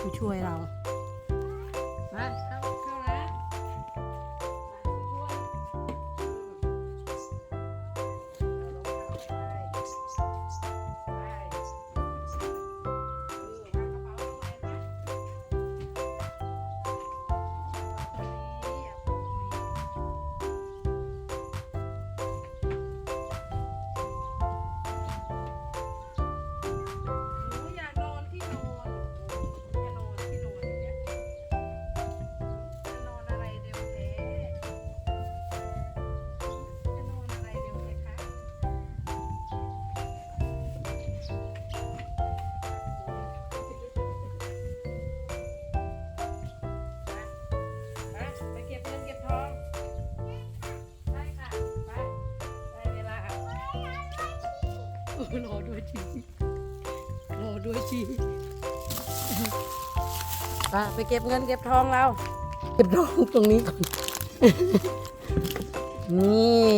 ผู้ช่วยเรามา รอด้วยทีรอด้วยทีไปไปเก็บเงินเก็บทองเรา เก็บทองตรงนี้ก่อน นี่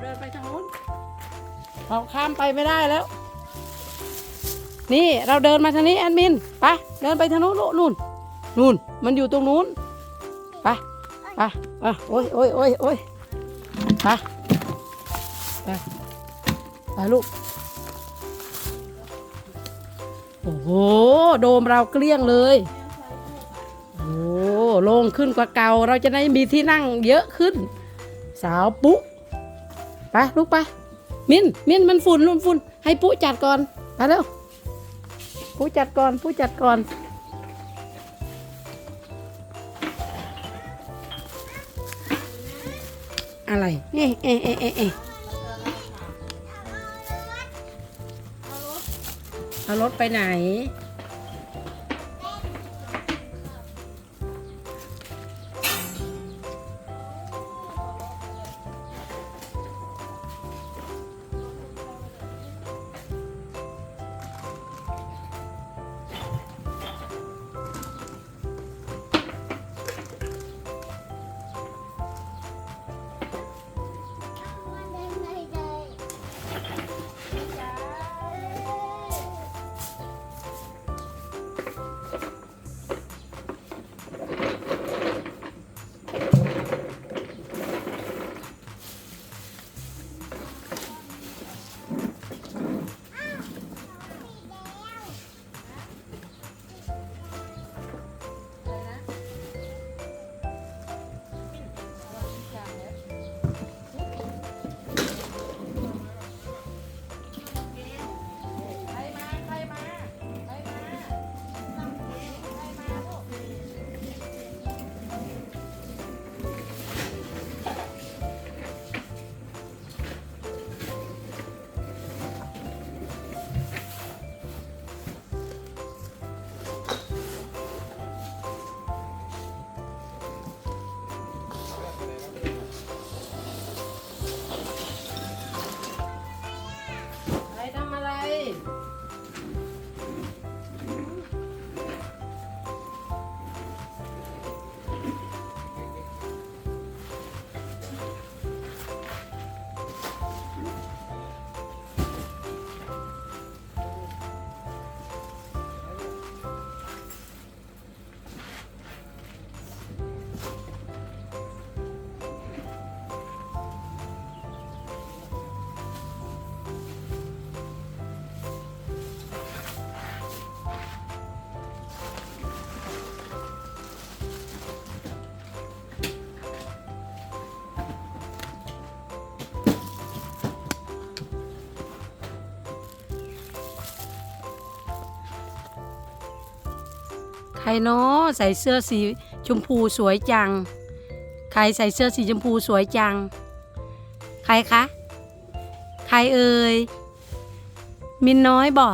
เดินไปทางนู้นเราข้ามไปไม่ได้แล้ว นี่เราเดินมาทางนี้แอดมินไปเดินไปทางนู้นนู่นนู่นมันอยู่ตรงนู้นไปไปอะโอ้ยโอ้ยโอ้ยโอ้ยไปไปไปลูกโอ้โหโดมเราเกลี้ยงเลยโอ้โลงขึ้นกว่าเก่า เราจะได้มีที่นั่งเยอะขึ้น สาวปุ๊ ไปลูกไป มินมินมันฝุ่นมันฝุ่นให้ปุ๊จัดก่อนไปเร็วปุ๊จัดก่อนปุ๊จัดก่อนอะไร เอ๊ะเอ๊ะเอ๊ะเอ๊ะเอ๊ะเอารถไปไหน รเนาะใส่เสื้อสีชมพูสวยจัง ใครใส่เสื้อสีชมพูสวยจัง ใครคะ ใครเอ่ย มินน้อยบ่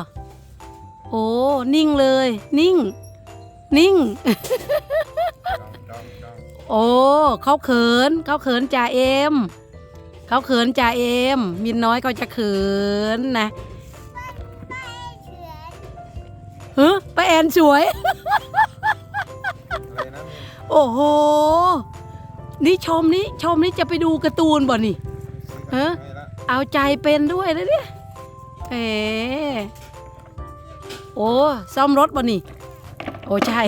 โอ้นิ่งเลย นิ่ง นิ่งจ้องจ้องโอ้เขาเขินเขาเขินจ่าเอ็มเขาเขินจ่าเอ็มมินน้อยก็จะเขินนะ ป้าแอนสวย อะไรนะมีโอ้โห นี่ชมนี่ชมนี่จะไปดูการ์ตูนบ่นี่ซื้อฮะให้ละเอาใจเป็นด้วยนะเนี่ยเอ๋โอ้ซ่อมรถบ่นี่ โอ้ใช่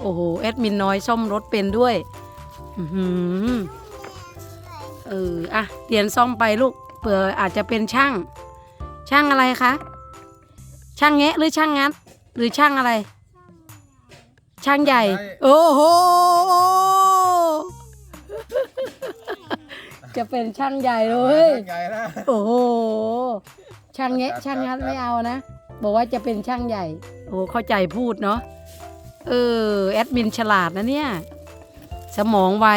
โอ้โหแอดมินน้อยซ่อมรถเป็นด้วย อือหือเอออะเรียนซ่อมไปลูกเผื่ออาจจะเป็นช่าง ช่างอะไรคะ ช่างแงะหรือช่างงัด หรือช่างอะไร ช่างใหญ่ โอ้โห จะเป็นช่างใหญ่เลย ใหญ่ละโอ้โห ช่างแงะช่างงัดไม่เอานะ บอกว่าจะเป็นช่างใหญ่ โอ้เข้าใจพูดเนาะ เออ แอดมินฉลาดนะเนี่ย สมองไว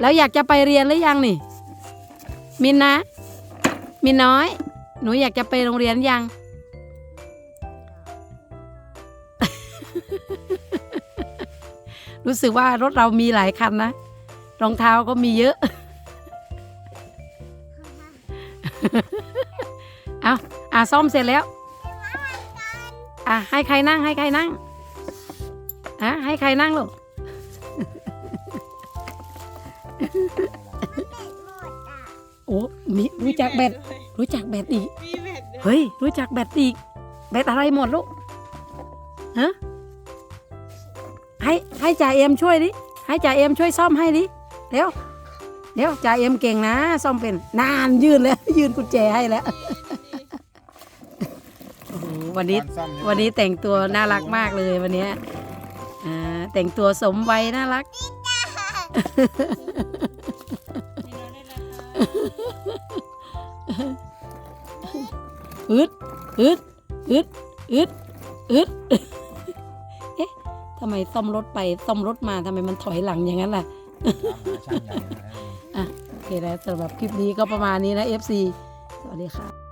แล้วอยากจะไปเรียนหรือยังนี่ มินนะ มินน้อย หนูอยากจะไปโรงเรียนยัง รู้สึกว่ารถเรามีหลายคันนะ รองเท้าก็มีเยอะ เอาอะซ่อมเสร็จแล้ว อะให้ใครนั่งให้ใครนั่ง อะให้ใครนั่งลูกโอ้มีรู้จักแบต รู้จักแบตอีก มีแบตด้วยเฮ้ย รู้จักแบตอีก แบตอะไรหมดลูก ฮะ ให้ให้จ่าเอ็มช่วยดิ ให้จ่าเอ็มช่วยซ่อมให้ดิ เดี๋ยว เดี๋ยวจ่าเอ็มเก่งนะ ซ่อมเป็น นานยืนแล้ว ยืนกุญแจให้แล้วโอ้โหวันนี้ตอซ่อมใช่ไหมวันนี้แต่งตัวน่ารักมากเลยวันเนี้ยอ่าแต่งตัวสมวัยน่ารัก มีน้อยได้ราคา อึดอึดอึดอึดอึดเอ๊ะทำไมซ่อมรถไปซ่อมรถมาทำไมมันถอยหลังอย่างนั้นล่ะตามหาช่างใหญ่นะอะโอเคแล้วสำหรับคลิปนี้ก็ประมาณนี้นะ FC สวัสดีค่ะ